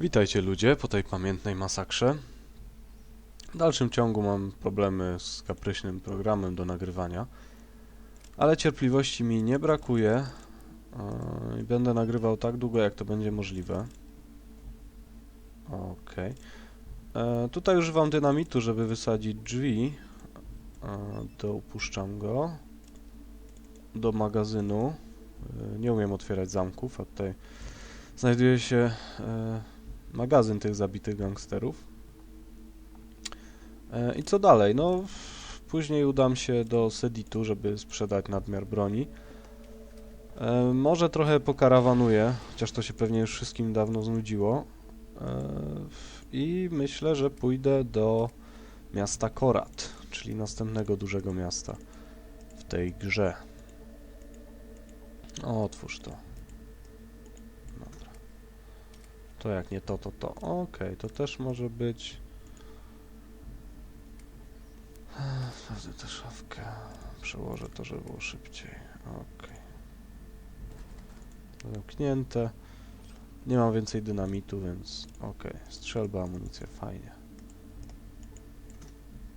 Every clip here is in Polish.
Witajcie ludzie po tej pamiętnej masakrze. W dalszym ciągu mam problemy z kapryśnym programem do nagrywania, ale cierpliwości mi nie brakuje yy, i będę nagrywał tak długo jak to będzie możliwe. Okej. E, Tutaj używam dynamitu, żeby wysadzić drzwi. E, To upuszczam go do magazynu. E, Nie umiem otwierać zamków, a tutaj znajduje się e, magazyn tych zabitych gangsterów. E, I co dalej? No, później udam się do Seditu, żeby sprzedać nadmiar broni. E, Może trochę pokarawanuję, chociaż to się pewnie już wszystkim dawno znudziło. E, I myślę, że pójdę do miasta Korat, czyli następnego dużego miasta w tej grze. Otwórz to. Dobra. To jak nie to, to to. Okej, to też może być. Sprawdzę tę szafkę. Przełożę to, żeby było szybciej. Okej. Zamknięte. Nie mam więcej dynamitu, więc okej. Strzelba, amunicja, fajnie.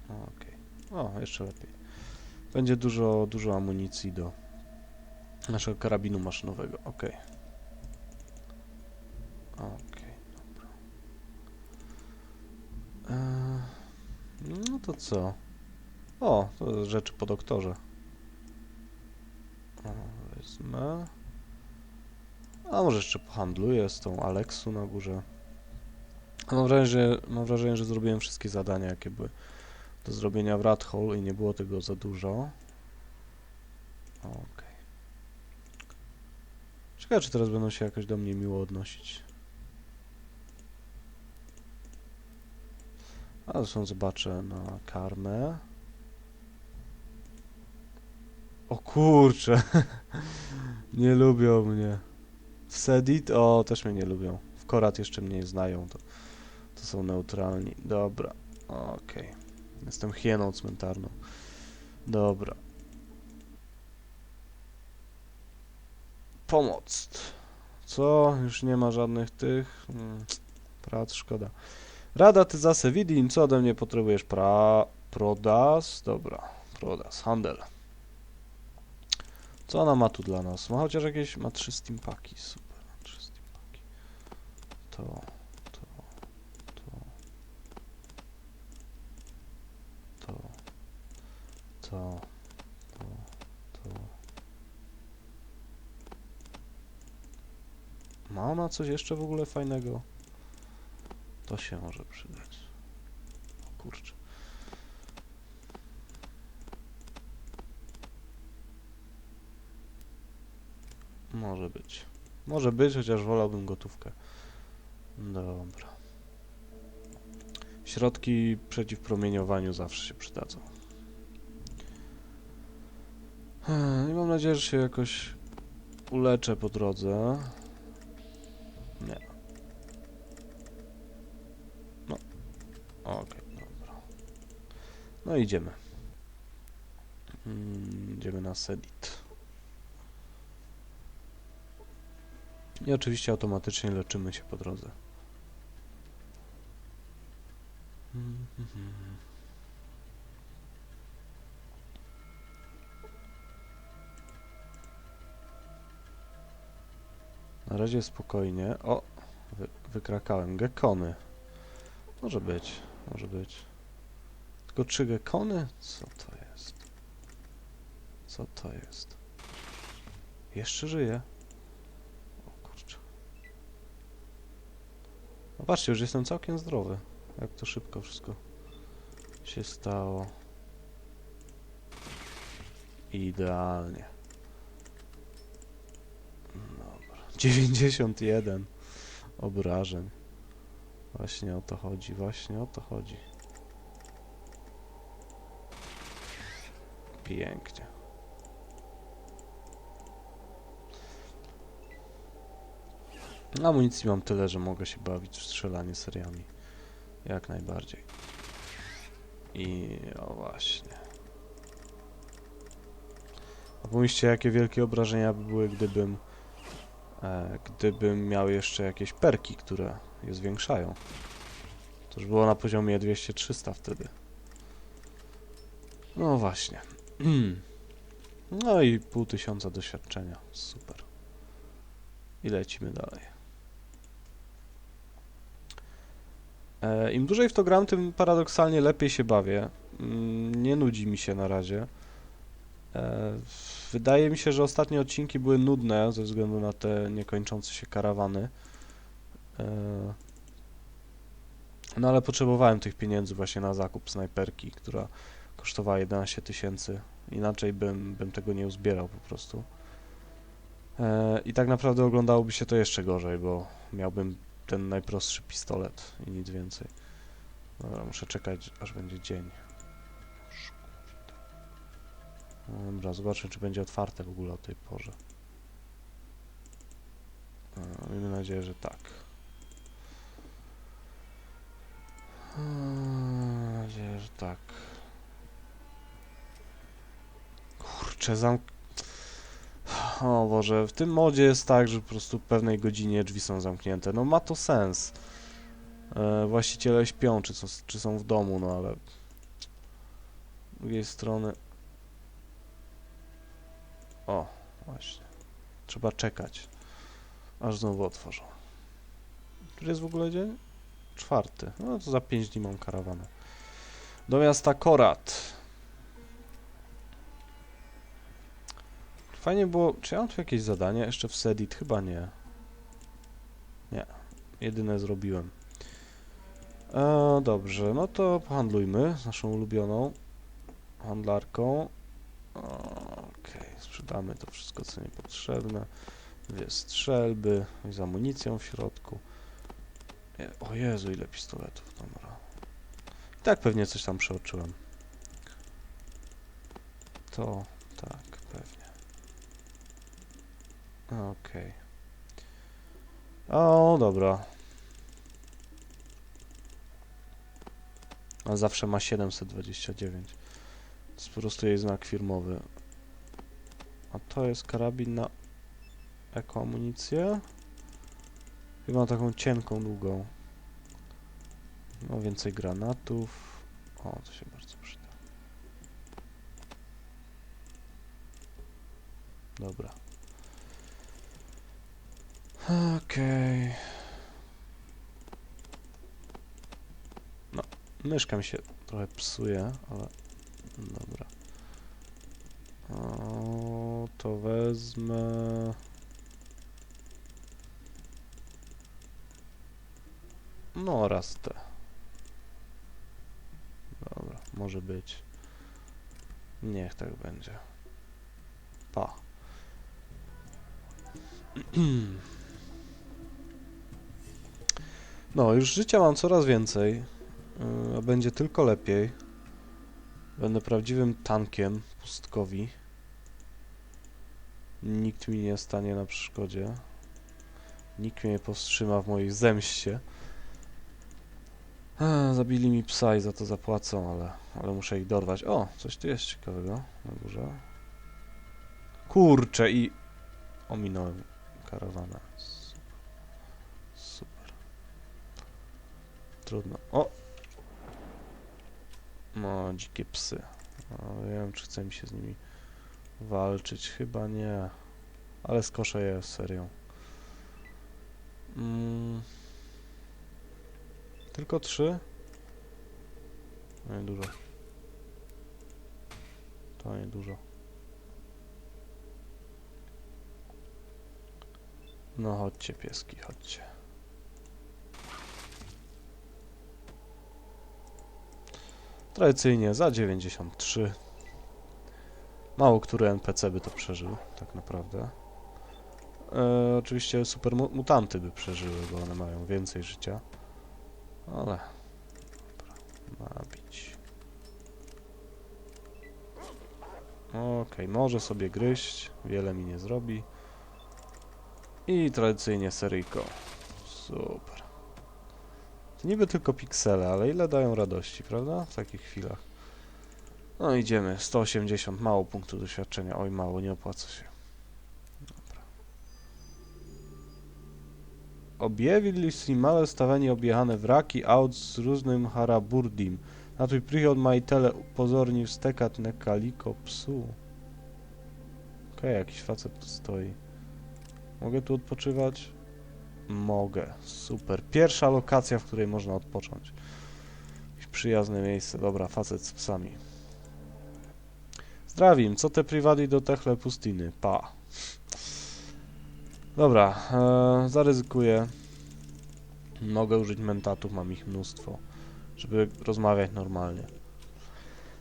Okej. O, jeszcze lepiej. Będzie dużo, dużo amunicji do naszego karabinu maszynowego. Okej. Okej, dobra. Eee, no to co? O, to rzeczy po doktorze. Wezmę. A może jeszcze pohandluję z tą Aleksu na górze. Mam wrażenie, że, mam wrażenie, że zrobiłem wszystkie zadania, jakie były do zrobienia w Radhol i nie było tego za dużo. Okej. Ciekawe, czy teraz będą się jakoś do mnie miło odnosić. A zresztą zobaczę na karmę. O kurcze. nie lubią mnie. W Sedit? O, też mnie nie lubią. W Korat jeszcze mnie znają. To, to są neutralni. Dobra. Okej. Jestem hieną cmentarną. Dobra. Pomoc. Co? Już nie ma żadnych tych. Hmm. Prac, szkoda. Rada ty zase widin, co ode mnie potrzebujesz? Pra... Prodas? Dobra, prodas, handel. Co ona ma tu dla nas? Ma chociaż jakieś... ma trzy steampaki, super, trzy steampaki. To, to, to, to, to, to. Ma ona coś jeszcze w ogóle fajnego? To się może przydać. O kurczę. Może być. Może być, chociaż wolałbym gotówkę. Dobra. Środki przeciw promieniowaniu zawsze się przydadzą. I mam nadzieję, że się jakoś uleczę po drodze. Okej, dobra. No idziemy. Mm, idziemy na Sedit. I oczywiście automatycznie leczymy się po drodze. Mm, mhm. Na razie spokojnie. O, wy, wykrakałem. Gekony. Może być, może być. Tylko trzy gekony? Co to jest? Co to jest? Jeszcze żyje. O kurczę. No patrzcie, już jestem całkiem zdrowy. Jak to szybko wszystko się stało. Idealnie. Dobra. 91 obrażeń. Właśnie o to chodzi, właśnie o to chodzi. Pięknie. Amunicji mam tyle, że mogę się bawić w strzelanie seriami. Jak najbardziej. I o właśnie. A pomyślcie, jakie wielkie obrażenia by były, gdybym gdybym miał jeszcze jakieś perki, które je zwiększają. To już było na poziomie 200-300 wtedy. No właśnie. No i pół tysiąca doświadczenia. Super. I lecimy dalej. E, Im dłużej w to gram, tym paradoksalnie lepiej się bawię. Mm, Nie nudzi mi się na razie. Wydaje mi się, że ostatnie odcinki były nudne ze względu na te niekończące się karawany. E, No ale potrzebowałem tych pieniędzy właśnie na zakup snajperki, która kosztowała 11 tysięcy. Inaczej bym, bym tego nie uzbierał po prostu. E, I tak naprawdę oglądałoby się to jeszcze gorzej, bo miałbym ten najprostszy pistolet i nic więcej. Dobra, muszę czekać, aż będzie dzień. Dobra, zobaczę, czy będzie otwarte w ogóle o tej porze. Miejmy nadzieję, że tak. Mam nadzieję, że tak. Kurczę, zamk... O Boże, w tym modzie jest tak, że po prostu w pewnej godzinie drzwi są zamknięte. No ma to sens. E, właściciele śpią, czy są, czy są w domu, no ale... Z drugiej strony... O, właśnie. Trzeba czekać, aż znowu otworzą. Który jest w ogóle dzień? Czwarty. No to za 5 dni mam karawanę. Do miasta Korat. Fajnie było... Czy ja mam tu jakieś zadanie jeszcze w Sedit? Chyba nie. Nie. Jedyne zrobiłem. E, dobrze, no to pohandlujmy z naszą ulubioną handlarką. Okej, sprzedamy to wszystko, co niepotrzebne. Dwie strzelby z amunicją w środku. O Jezu, ile pistoletów, dobra. I tak pewnie coś tam przeoczyłem. To, tak, pewnie. Okej. O, dobra. A zawsze ma 729. Po prostu jej znak firmowy. A to jest karabin na ekoamunicję. Chyba taką cienką, długą. No więcej granatów. O, to się bardzo przyda. Dobra. Okej. No, myszka mi się trochę psuje, ale dobra. O, to wezmę. No, raz te. Dobra, może być. Niech tak będzie. Pa. No, już życia mam coraz więcej. Yy, a będzie tylko lepiej. Będę prawdziwym tankiem pustkowi. Nikt mi nie stanie na przeszkodzie. Nikt mnie nie powstrzyma w mojej zemście. Zabili mi psa i za to zapłacą, ale, ale muszę ich dorwać. O, coś tu jest ciekawego na górze. Kurczę i ominąłem karawanę. Super. Super. Trudno. O! No, dzikie psy. No, wiem, czy chce mi się z nimi walczyć. Chyba nie. Ale skoszę je serią. Mm. Tylko trzy? No nie dużo. To nie dużo. No chodźcie pieski, chodźcie. Tradycyjnie za 93. Mało który NPC by to przeżył, tak naprawdę. E, oczywiście super mu mutanty by przeżyły, bo one mają więcej życia. Ale... Dobra, bić. Okej, może sobie gryźć, wiele mi nie zrobi. I tradycyjnie seryjko. Super. To niby tylko piksele, ale ile dają radości, prawda? W takich chwilach. No idziemy, 180, mało punktu doświadczenia. Oj, mało, nie opłaca się. Dobra. Objevili małe stawienie objechane wraki aut z różnym haraburdim. Na twój przychod majtele upozornił stekat nekaliko psu. Okej, jakiś facet tu stoi. Mogę tu odpoczywać? Mogę. Super. Pierwsza lokacja, w której można odpocząć. Przyjazne miejsce. Dobra, facet z psami. Zdrawim, co te prywady do techle pustiny? Pa. Dobra, e, zaryzykuję. Mogę użyć mentatów, mam ich mnóstwo, żeby rozmawiać normalnie.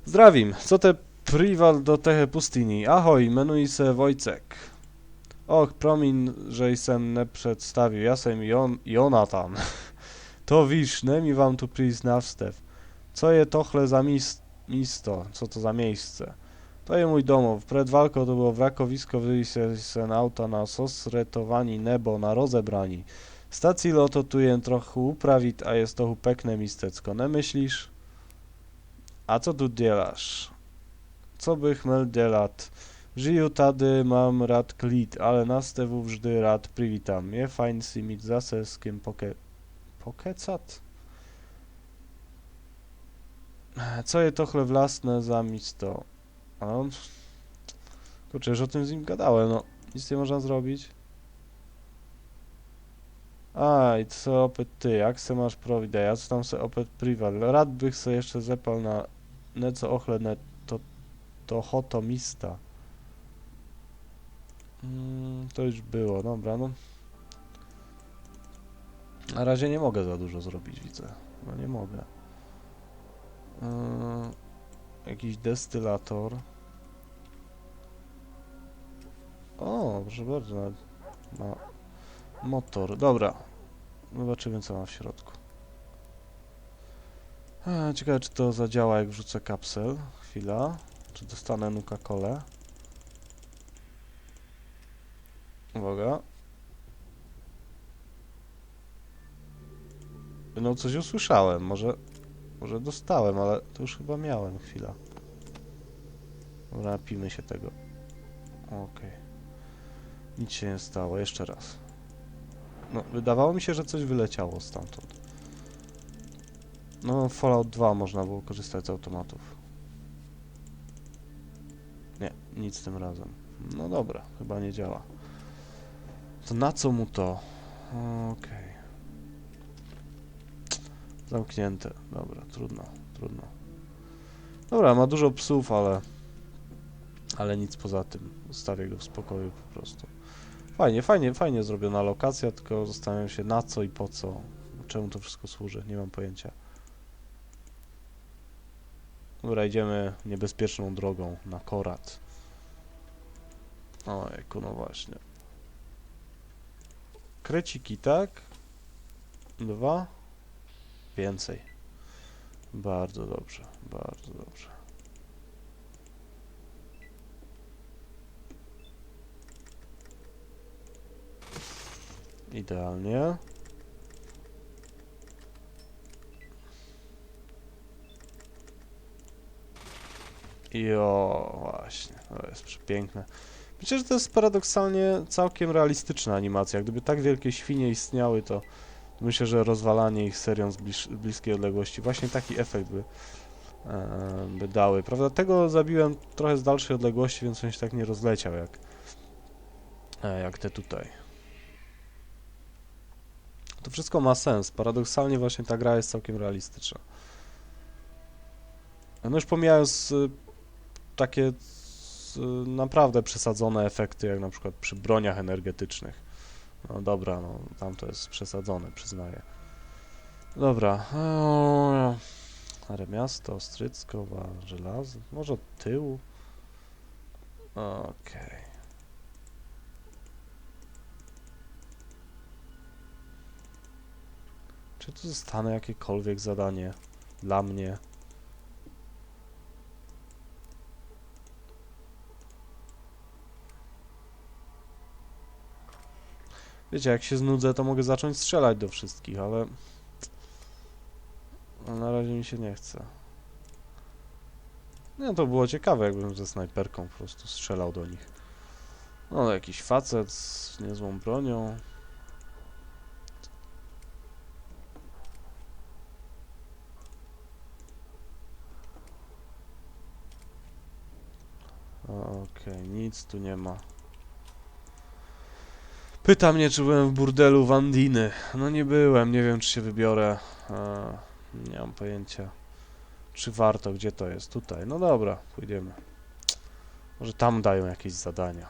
Zdrawim, co te prywal do techle pustini? Ahoj, menuj se Wojcek. Och, promin, że sem ne przedstawił, ja sem Jon Jonatan. to wisz, ne mi wam tu przyjść na wstew. Co je tochle za mis misto, co to za miejsce? To je mój domów. Przed walką to było wrakowisko wyjście sen auta na sosretowani nebo na rozebrani. Stacji loto tu jen trochę uprawić, a jest to pekne mistecko. Ne myślisz? A co tu dzielasz? Co bych mel dzielat? Żyju tady mam rad klit, ale nastewu wżdy rad priwitam. Je fajn si mieć zase z kim poke... Pokecat? Co je tochle własne za misto? On... Kurczę, już o tym z nim gadałem, no. Nic nie można zrobić. A, i co opet ty, jak se masz prowideja, co tam se opet prival. Rad bych se jeszcze zepał na neco ochle ne, to, to hoto mista. Mm, to już było, dobra, no. Na razie nie mogę za dużo zrobić, widzę. No nie mogę. Yy, jakiś destylator. O, proszę bardzo, nawet ma motor. Dobra. Zobaczymy, co ma w środku. A, ciekawe, czy to zadziała, jak wrzucę kapsel. Chwila. Czy dostanę Nuka-Colę? Uwaga. No, coś usłyszałem. Może, może dostałem, ale to już chyba miałem. Chwila. Dobra, się tego. Okej. Nic się nie stało, jeszcze raz. No, wydawało mi się, że coś wyleciało stamtąd. No, Fallout 2 można było korzystać z automatów. Nie, nic tym razem. No dobra, chyba nie działa. To na co mu to? Okej. Zamknięte. Dobra, trudno, trudno. Dobra, ma dużo psów, ale... Ale nic poza tym. Zostawię go w spokoju po prostu. Fajnie, fajnie, fajnie zrobiona lokacja, tylko zastanawiam się na co i po co. Czemu to wszystko służy, nie mam pojęcia. Dobra, idziemy niebezpieczną drogą na Korat. Ojku, no właśnie. Kreciki, tak? Dwa? Więcej. Bardzo dobrze, bardzo dobrze. Idealnie. Jo, właśnie, to jest przepiękne. Myślę, że to jest paradoksalnie całkiem realistyczna animacja. Gdyby tak wielkie świnie istniały, to myślę, że rozwalanie ich serią z bliż, bliskiej odległości, właśnie taki efekt by, e, by dały. Prawda, tego zabiłem trochę z dalszej odległości, więc on się tak nie rozleciał jak, e, jak te tutaj. To wszystko ma sens. Paradoksalnie właśnie ta gra jest całkiem realistyczna. No już pomijając y, takie naprawdę przesadzone efekty, jak na przykład przy broniach energetycznych. No dobra, no tam to jest przesadzone, przyznaję. Dobra. Ale miasto, Ostrycko, żelazo. Może od tyłu? Okej. Okay. Czy tu zostanę jakiekolwiek zadanie dla mnie? Wiecie, jak się znudzę, to mogę zacząć strzelać do wszystkich, ale... No, na razie mi się nie chce. No to było ciekawe, jakbym ze snajperką po prostu strzelał do nich. No, jakiś facet z niezłą bronią. Okej, okay, nic tu nie ma. Pyta mnie, czy byłem w burdelu Wandiny. No nie byłem, nie wiem, czy się wybiorę. E, nie mam pojęcia. Czy warto, gdzie to jest? Tutaj. No dobra, pójdziemy. Może tam dają jakieś zadania.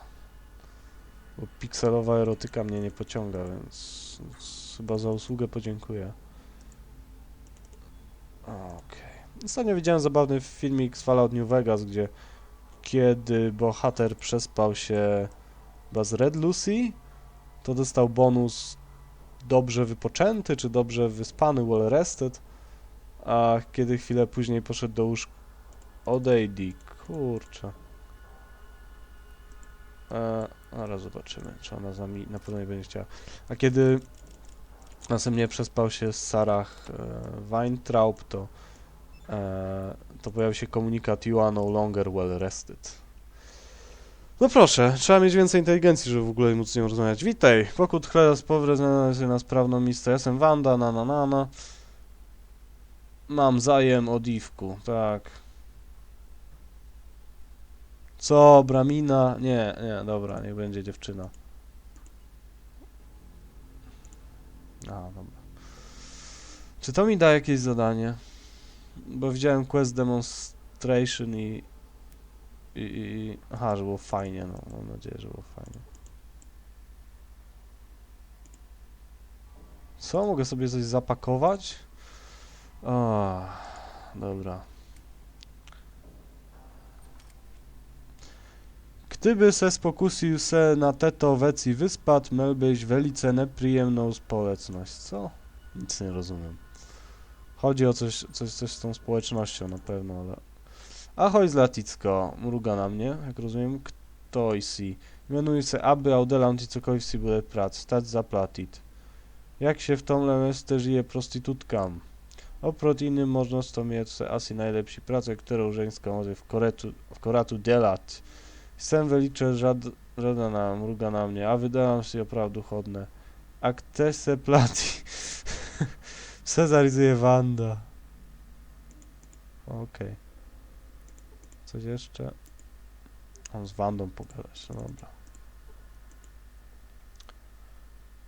Bo pikselowa erotyka mnie nie pociąga, więc, więc chyba za usługę podziękuję. Okej. Ostatnio widziałem zabawny filmik z Fallout New Vegas, gdzie kiedy bohater przespał się chyba z Red Lucy, to dostał bonus dobrze wypoczęty, czy dobrze wyspany, well rested, a kiedy chwilę później poszedł do łóżka... Odejdę, kurczę. E, zobaczymy, czy ona za mi na pewno nie będzie chciała. A kiedy następnie przespał się z Sarah e, Weintraub, to, e, to pojawił się komunikat You are no longer well rested. No proszę, trzeba mieć więcej inteligencji, żeby w ogóle móc z nią rozmawiać. Witaj, pokód chleba z powrotem na sprawną miejsce. Jestem Wanda, na na na na. Mam zajem o Diwku, tak. Co, Bramina? Nie, nie, dobra, niech będzie dziewczyna. A, dobra. Czy to mi da jakieś zadanie? Bo widziałem quest demonstration i... I, i. Aha, że było fajnie, no. Mam nadzieję, że było fajnie. Co? Mogę sobie coś zapakować? O, dobra. Gdyby se spokusił se na teto weci wyspad, miałbyś velice nepříjemną społeczność. Co? Nic nie rozumiem. Chodzi o coś, coś, coś z tą społecznością na pewno, ale... Ahoj Zlaticko, mruga na mnie, jak rozumiem. Kto si? Mianuj se aby audelant i si bude prac, stać zaplatit. Jak się w tom lemeste żyje prostytutkam? Oproti innym można to mieć se asi najlepší pracę, którą żeńska może w koretu, w koratu delać. Chcę wyliczę żad, żadna mruga na mnie, a wydałam się opravdu chodne. A kto se plati? Cezarizuje Wanda. Okej. Coś jeszcze? Mam z Wandą pogadać, no dobra.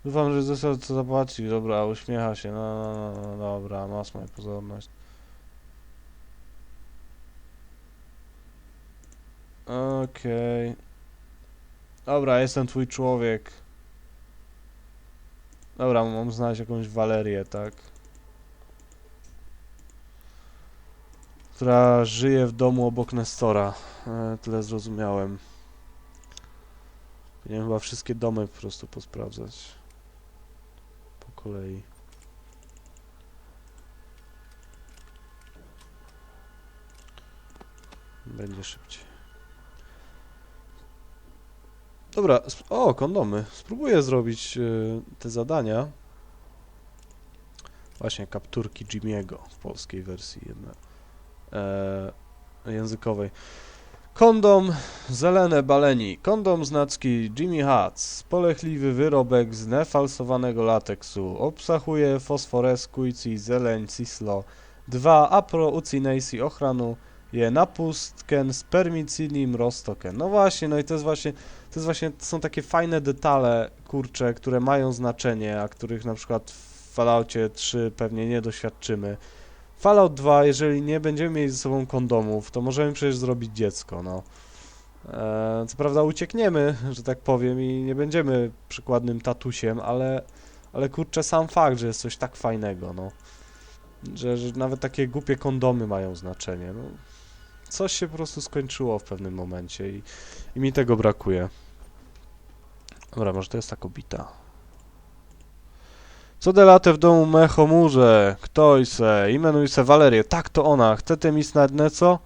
Ufam, że został co zapłacić, dobra, uśmiecha się, no, no, no, no dobra, masz moją pozorność. Okej. Dobra, jestem twój człowiek. Dobra, mam znaleźć jakąś Walerię, tak? Która żyje w domu obok Nestora. E, tyle zrozumiałem. Powinienem chyba wszystkie domy po prostu posprawdzać. Po kolei. Będzie szybciej. Dobra, o, kondomy. Spróbuję zrobić y, te zadania. Właśnie, kapturki Jimmy'ego w polskiej wersji jednak. E, językowej. Kondom Zelene Baleni. Kondom znacki Jimmy Hutz. Polechliwy wyrobek z nefalsowanego lateksu. Obsahuje fosforesku i zeleń cislo. 2 apro ucinejsi ochranu je napustken spermicidim rostoken. No właśnie, no i to jest właśnie, to jest właśnie, to są takie fajne detale, kurcze, które mają znaczenie, a których na przykład w Falloutie 3 pewnie nie doświadczymy. Fallout 2, jeżeli nie będziemy mieli ze sobą kondomów, to możemy przecież zrobić dziecko, no. E, co prawda uciekniemy, że tak powiem, i nie będziemy przykładnym tatusiem, ale, ale kurczę, sam fakt, że jest coś tak fajnego, no. Że, że nawet takie głupie kondomy mają znaczenie, no. Coś się po prostu skończyło w pewnym momencie i, i mi tego brakuje. Dobra, może to jest ta kobita. Co delate w domu me chomurze? Ktoś se, imenuj se Walerię. Tak, to ona. Chcete mi snad neco?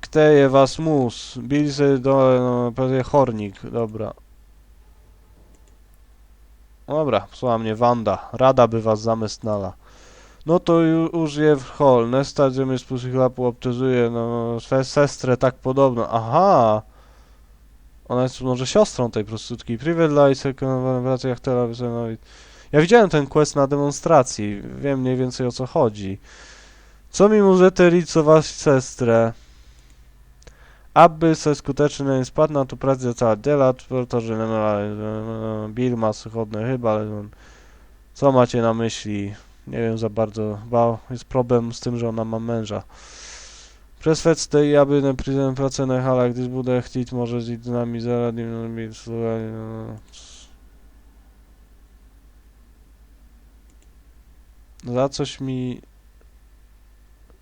Kteje was mus. Bili se do... No, chornik. Dobra. Dobra, słucha mnie Wanda. Rada by was zamestnala. No to ju- już je w hol. Nesta, mnie z chlapu obczezuje, no, swe sestrę tak podobno. Aha! Ona jest może siostrą tej prostytutki. Lice, wraca jachtera, wysonowi. Ja widziałem ten quest na demonstracji. Wiem mniej więcej o co chodzi. Co mi możecie rico was sestrę? aby se skutecznie nie spadł na to pracę cała dela, to, że Bill ma chodne chyba, no, co macie na myśli? Nie wiem za bardzo, chyba jest problem z tym, że ona ma męża. Przesvedz tej, aby na pryzem pracę na halach, gdyż bude chcieć może z nami zaradnie, no, mi słuchaj, no. Za coś mi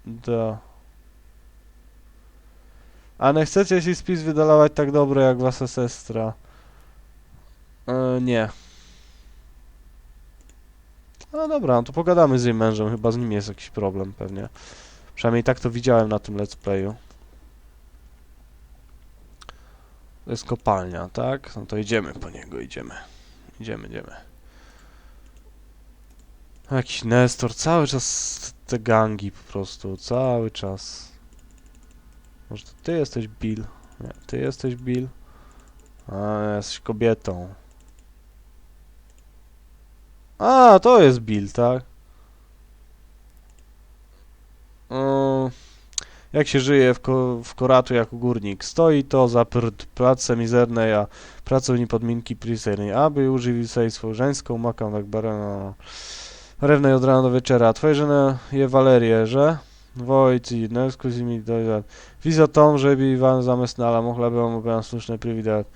da. A nie chcecie si spis wydalawać tak dobre jak wasza sestra? E, nie. No dobra, no to pogadamy z jej mężem, chyba z nim jest jakiś problem pewnie. Przynajmniej tak to widziałem na tym let's playu. To jest kopalnia, tak? No to idziemy po niego, idziemy. Idziemy, idziemy. Jakiś Nestor, cały czas te gangi po prostu, cały czas. Może to ty jesteś Bill? Nie, ty jesteś Bill. A, jesteś kobietą. A, to jest Bill, tak? Jak się żyje w, ko w Koratu jako górnik? Stoi to za pracę mizernej, a pracowni podminki prisernej, aby używił sobie swoją żeńską, makam tak barana. Rewnej od rana do wieczera. Twoje żony je Walerię, że? Wojci, no mi do Wiza tom, że by Iwan zamiast nala mu była słuszne priwidat.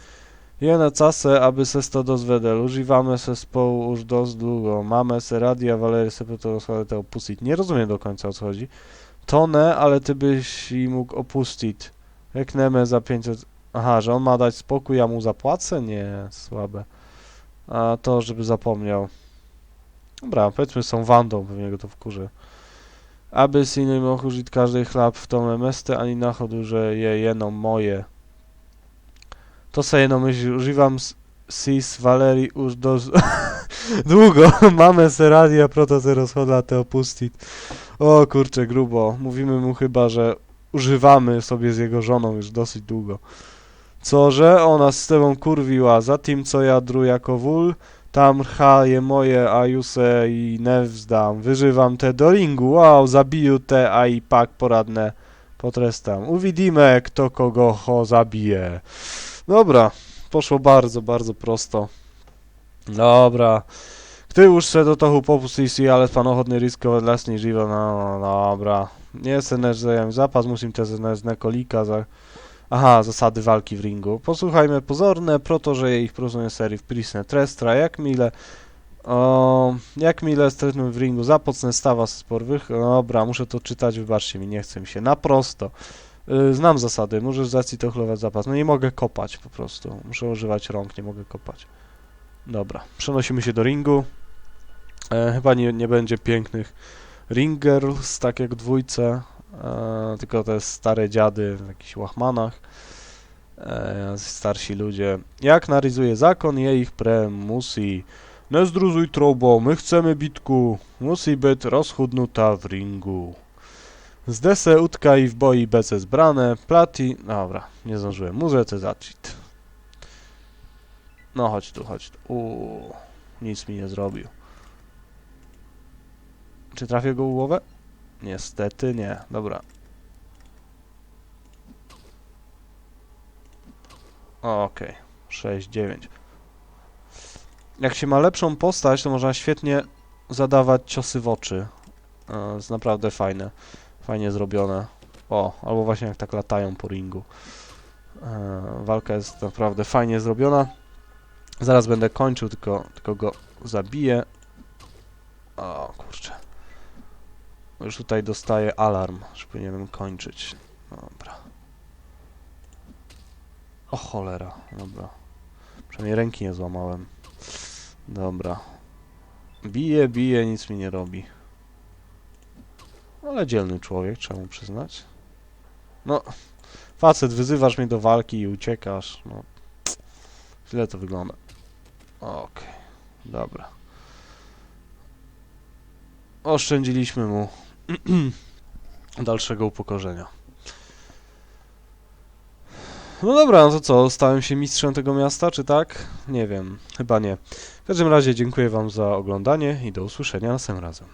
Jene case, aby se sto dozvedel. Używamy se spolu już dość długo. Mamy se radia, Valery se to rozkłady to opuścić. Nie rozumiem do końca o co chodzi. To ne, ale ty byś i mógł opuścić. Jak neme za 500... Aha, że on ma dać spokój, ja mu zapłacę? Nie, słabe. A to, żeby zapomniał. Dobra, powiedzmy są wandą, pewnie go to wkurzy. Aby si nie mógł użyć każdej chlap w tą mesty, ani nachodu, że je jeno moje. To se jedno myśl, używam sis Valerii już do... Długo, mamy se radia, proto se rozchodla te opustit. O kurczę, grubo. Mówimy mu chyba, że używamy sobie z jego żoną już dosyć długo. Co, że ona z tebą kurwiła, za tym co ja dru jako wól, tam rcha je moje, a ju se i ne wzdam. Wyżywam te do ringu, wow, zabiju te, a i pak poradne potrestam. Uvidíme, kto kogo ho zabije. Dobra, poszło bardzo, bardzo prosto. Dobra. Ty już se do toho popustí ale panohodný riskovať vlastný život, no, no dobra. Nie se než zajem zapas, musím te znaleźć na kolika za... Aha, zasady walki w ringu. Posłuchajmy pozorne, proto, że jej prozumie serii w Prisne Trestra, jak mile... O, jak mile stretnę w ringu, zapocne stawa z sporwych. Dobra, muszę to czytać, wybaczcie mi, nie chce mi się. Na prosto. Y, znam zasady, możesz z racji to chlować zapas. No nie mogę kopać po prostu. Muszę używać rąk, nie mogę kopać. Dobra, przenosimy się do ringu. E, chyba nie, nie będzie pięknych ring tak jak dwójce, e, tylko te stare dziady w jakichś łachmanach, e, starsi ludzie. Jak naryzuje zakon, je ich pre musi. Nie zdruzuj trobo, my chcemy bitku, musi być rozchudnuta w ringu. Zde se utka i w boi bece zbrane, plati... Dobra, nie zdążyłem, muzyce zacząć. No chodź tu, chodź tu. Uuu, nic mi nie zrobił. Czy trafię go w głowę? Niestety nie. Dobra. Okej. 6, 9. Jak się ma lepszą postać, to można świetnie zadawać ciosy w oczy. E, jest naprawdę fajne. Fajnie zrobione. O, albo właśnie jak tak latają po ringu. E, walka jest naprawdę fajnie zrobiona. Zaraz będę kończył, tylko, tylko go zabiję. O kurczę. Już tutaj dostaję alarm, że powinienem kończyć. Dobra. O cholera, dobra. Przynajmniej ręki nie złamałem. Dobra. Bije, bije, nic mi nie robi. Ale dzielny człowiek, trzeba mu przyznać. No, facet, wyzywasz mnie do walki i uciekasz. No, źle to wygląda. Okej, dobra. Oszczędziliśmy mu dalszego upokorzenia. No dobra, no to co, stałem się mistrzem tego miasta, czy tak? Nie wiem, chyba nie. W każdym razie dziękuję wam za oglądanie i do usłyszenia następnym razem.